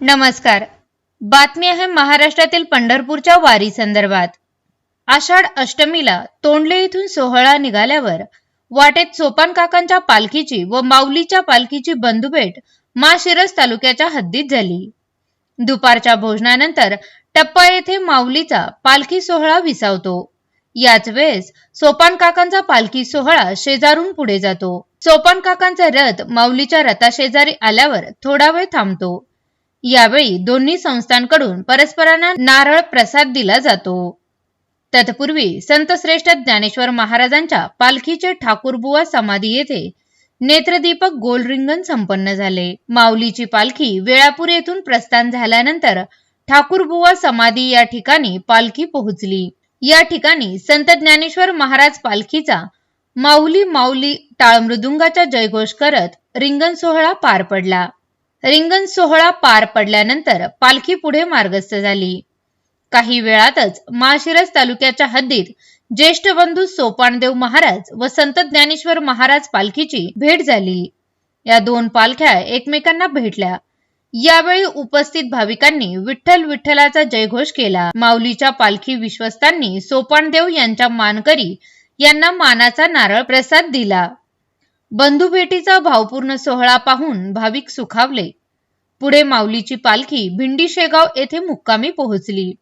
नमस्कार. बातमी आहे महाराष्ट्रातील पंढरपूरच्या वारी संदर्भात. आषाढ अष्टमीला तोंडले इथून सोहळा निघाल्यावर वाटेत सोपान काकांच्या पालखीची व माऊलीच्या पालखीची बंधुभेट माशिरस तालुक्याच्या हद्दीत झाली. दुपारच्या भोजनानंतर टप्पा येथे माऊलीचा पालखी सोहळा विसावतो. याच वेळेस सोपान काकांचा पालखी सोहळा शेजारून पुढे जातो. सोपान काकांचा रथ माऊलीच्या रथाशेजारी आल्यावर थोडा वेळ थांबतो. यावेळी दोन्ही संस्थांकडून परस्परांना नारळ प्रसाद दिला जातो. तत्पूर्वी संत श्रेष्ठ ज्ञानेश्वर महाराजांच्या पालखीचे ठाकूरबुवा समाधी येथे नेत्रदीपक गोल रिंगण संपन्न झाले. माऊलीची पालखी वेळापूर येथून प्रस्थान झाल्यानंतर ठाकूरबुवा समाधी या ठिकाणी पालखी पोहोचली. या ठिकाणी संत ज्ञानेश्वर महाराज पालखीचा माऊली माऊली टाळमृदुंगाचा जयघोष करत रिंगण सोहळा पार पडला. रिंगण सोहळा पार पडल्यानंतर पालखी पुढे मार्गस्थ झाली. काही वेळातच माळशिरस तालुक्याच्या हद्दीत ज्येष्ठ बंधू सोपानदेव महाराज व संत ज्ञानेश्वर महाराज पालखीची भेट झाली. या दोन पालख्या एकमेकांना भेटल्या. यावेळी उपस्थित भाविकांनी विठ्ठल विठ्ठलाचा जयघोष केला. माऊलीच्या पालखी विश्वस्तांनी सोपानदेव यांच्या मानकरी यांना मानाचा नारळ प्रसाद दिला. बंधुभेटीचा भावपूर्ण सोहळा पाहून भाविक सुखावले. पुढे माऊलीची पालखी भिंडी शेगाव येथे मुक्कामी पोहोचली.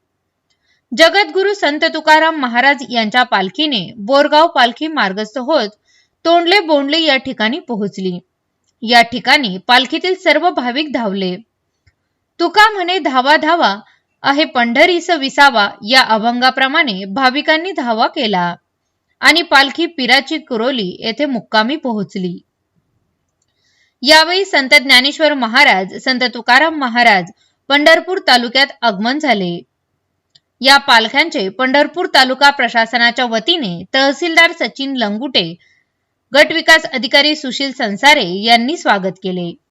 जगद्गुरु संत तुकाराम महाराज यांच्या पालखीने बोरगाव पालखी मार्गस्थ होत तोंडले बोंडले या ठिकाणी पोहोचली. या ठिकाणी पालखीतील सर्व भाविक धावले. तुका म्हणे धावा धावा आहे पंढरीस विसावा या अभंगाप्रमाणे भाविकांनी धावा केला. आणि पालखी पिराची कुरोली येथे मुक्कामी पोहोचली. यावेळी संत ज्ञानेश्वर महाराज संत तुकाराम महाराज पंढरपूर तालुक्यात आगमन झाले. या पालख्यांचे पंढरपूर तालुका प्रशासनाच्या वतीने तहसीलदार सचिन लंगुटे गट विकास अधिकारी सुशील संसारे यांनी स्वागत केले.